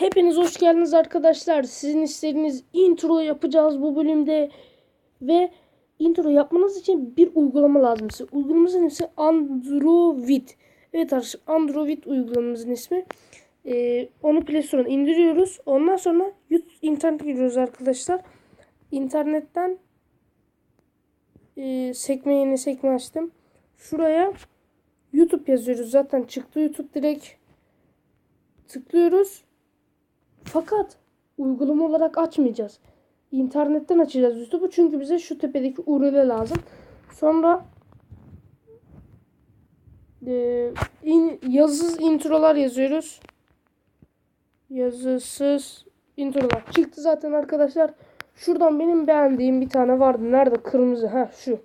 Hepiniz hoş geldiniz arkadaşlar. Sizin istediğiniz intro yapacağız bu bölümde. Ve intro yapmanız için bir uygulama lazım size. Uygulamamızın ismi Android. Evet arkadaşlar Android uygulamamızın ismi. Ee, onu Play Store'dan indiriyoruz. Ondan sonra YouTube, internete giriyoruz arkadaşlar. İnternetten e, sekme yeni sekme açtım. Şuraya YouTube yazıyoruz. Zaten çıktı YouTube direkt tıklıyoruz. Fakat uygulama olarak açmayacağız. İnternetten açacağız YouTube'u çünkü bize şu tepedeki URL lazım. Sonra e, in, yazısız introlar yazıyoruz. Yazısız introlar çıktı zaten arkadaşlar. Şuradan benim beğendiğim bir tane vardı. Nerede? Kırmızı. Ha şu.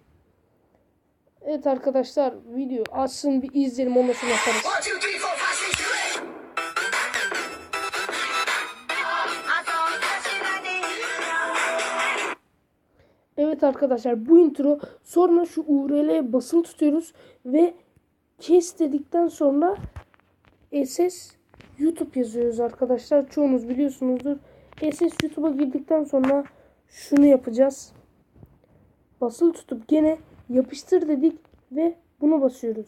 Evet arkadaşlar video açsın bir izleyelim ondan sonra yaparız. Evet arkadaşlar bu intro sonra şu URL'ye basılı tutuyoruz ve kes dedikten sonra SS YouTube yazıyoruz arkadaşlar. Çoğunuz biliyorsunuzdur. SS YouTube'a girdikten sonra şunu yapacağız. Basılı tutup gene yapıştır dedik ve bunu basıyoruz.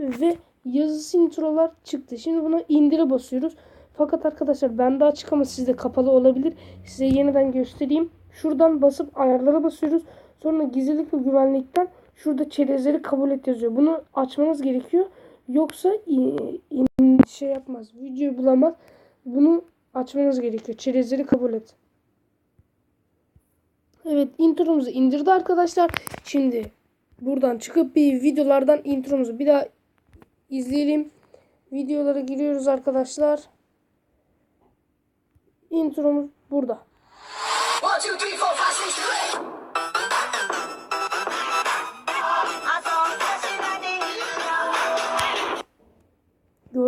Ve yazısı introlar çıktı. Şimdi buna indire basıyoruz. Fakat arkadaşlar bende açık ama sizde kapalı olabilir. Size yeniden göstereyim. Şuradan basıp ayarlara basıyoruz. Sonra gizlilik ve güvenlikten şurada çerezleri kabul et yazıyor. Bunu açmanız gerekiyor. Yoksa şey yapmaz. Videoyu bulamaz. Bunu açmanız gerekiyor. Çerezleri kabul et. Evet intromuzu indirdi arkadaşlar. Şimdi buradan çıkıp bir videolardan intromuzu bir daha izleyelim. Videolara giriyoruz arkadaşlar. Intromuz burada.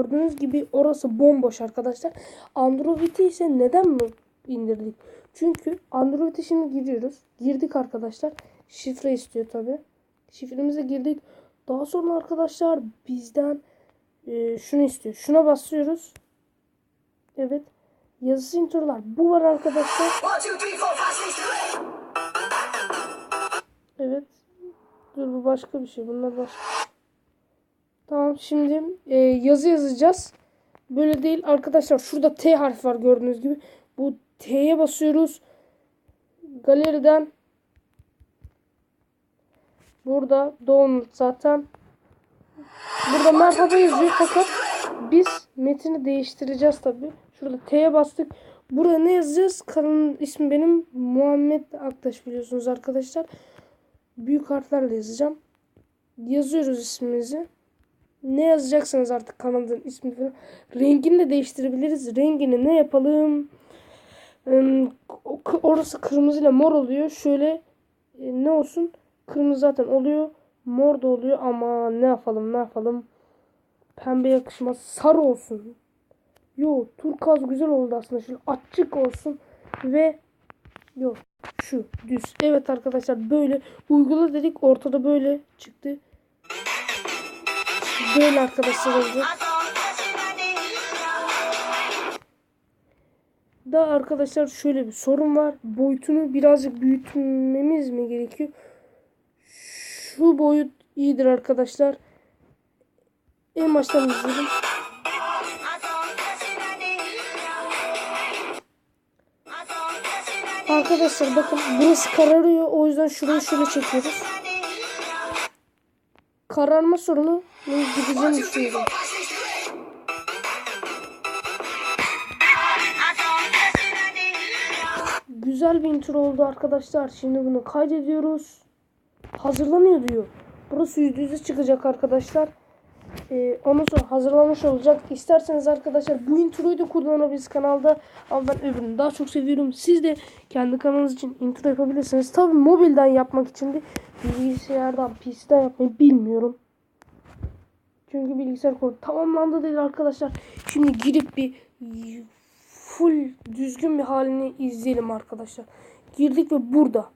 Gördüğünüz gibi orası bomboş arkadaşlar. Android'i ise neden mi indirdik? Çünkü Android'e şimdi giriyoruz. Girdik arkadaşlar. Şifre istiyor tabi. Şifremize girdik. Daha sonra arkadaşlar bizden e, şunu istiyor. Şuna basıyoruz. Evet. Yazısı introlar. Bu var arkadaşlar. Evet. Dur bu başka bir şey. Bunlar başka. Şimdi e, yazı yazacağız. Böyle değil arkadaşlar. Şurada T harfi var gördüğünüz gibi. Bu T'ye basıyoruz. Galeriden burada download zaten. Burada merhaba yazıyor fakat biz metini değiştireceğiz tabi. Şurada T'ye bastık. Burada ne yazacağız? Kanalın ismi benim Muhammed Aktaş biliyorsunuz arkadaşlar. Büyük harflerle yazacağım. Yazıyoruz ismimizi. Ne yazacaksanız artık kanalın ismini falan. Rengini de değiştirebiliriz. Rengini ne yapalım? Orası kırmızı ile mor oluyor. Şöyle e, ne olsun? Kırmızı zaten oluyor. Mor da oluyor ama ne yapalım ne yapalım? Pembe yakışmaz. Sarı olsun. Yo turkuaz güzel oldu aslında. Şöyle açık olsun. Ve yok şu düz. Evet arkadaşlar böyle uygula dedik. Ortada böyle çıktı. Böyle arkadaşlar. Da arkadaşlar şöyle bir sorun var. Boyutunu birazcık büyütmemiz mi gerekiyor? Şu boyut iyidir arkadaşlar. En baştan izledim. Arkadaşlar bakın burası kararıyor. O yüzden şurayı şöyle çekiyoruz. Kararma sorunu three, düşünüyorum. Güzel bir intro oldu arkadaşlar. Şimdi bunu kaydediyoruz. Hazırlanıyor diyor. Burası yüzde yüze çıkacak arkadaşlar. Ee, ondan sonra hazırlanmış olacak. İsterseniz arkadaşlar bu introyu da kullanabiliriz kanalda. Ama ben öbürünü daha çok seviyorum. Siz de kendi kanalınız için intro yapabilirsiniz. Tabi mobilden yapmak için de bilgisayardan, PC'den yapmayı bilmiyorum. Çünkü bilgisayar konu tamamlandı dedi arkadaşlar. Şimdi girip bir full düzgün bir halini izleyelim arkadaşlar. Girdik ve burada.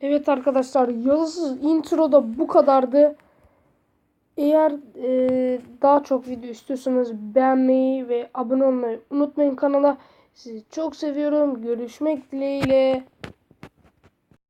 Evet arkadaşlar yazısız intro da bu kadardı. Eğer e, daha çok video istiyorsanız beğenmeyi ve abone olmayı unutmayın kanala. Sizi çok seviyorum. Görüşmek dileğiyle.